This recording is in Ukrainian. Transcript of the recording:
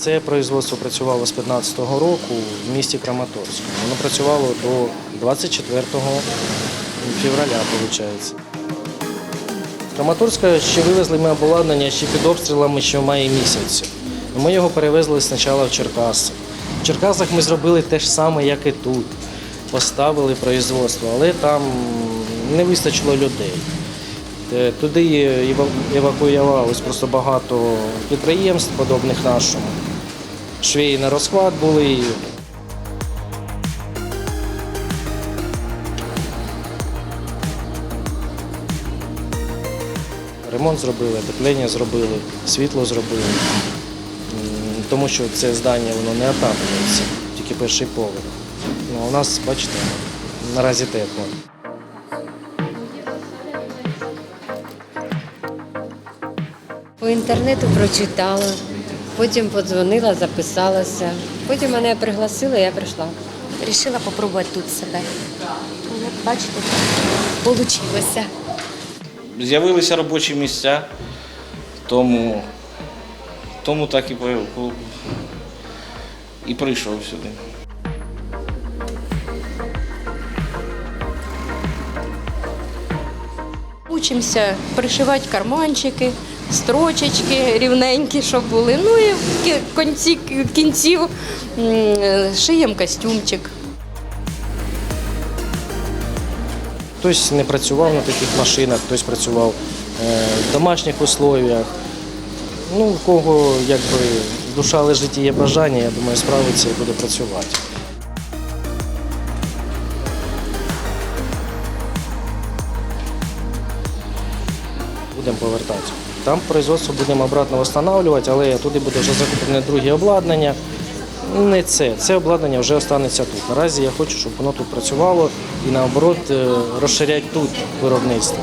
Це производство працювало з 15-го року в місті Краматорську. Воно працювало до 24 февраля, виходить. Краматорська ще вивезли ми обладнання ще під обстрілами ще в маї місяці. Ми його перевезли спочатку в Черкаси. В Черкасах ми зробили те ж саме, як і тут. Поставили производство, але там не вистачило людей. Е, Туди ева- евакуювалось просто багато підприємств, подобних нашому. Швеї на розклад були. Ремонт зробили, отоплення зробили, світло зробили. Тому що це здання воно не отаплюється, тільки перший поверх. Ну, у нас, бачите, наразі тепло. По інтернету прочитала, потім подзвонила, записалася. Потім мене пригласили, я прийшла. Рішила попробувати тут себе. Ну, Як бачите, вийшло. З'явилися робочі місця, тому, тому так і, по- і прийшов сюди. Учимося пришивати карманчики, строчечки рівненькі, щоб були. Ну і в кі- кінці кінців м, шиємо костюмчик. Хтось не працював на таких машинах, хтось працював е, в домашніх условіях. Ну, у кого якби душа лежить і є бажання, я думаю, справиться і буде працювати. Будемо повертати. Там производство будемо обратно встановлювати, але туди буде вже закуплене друге обладнання. Не це, це обладнання вже останеться тут. Наразі я хочу, щоб воно тут працювало і наоборот розширять розширяти тут виробництво.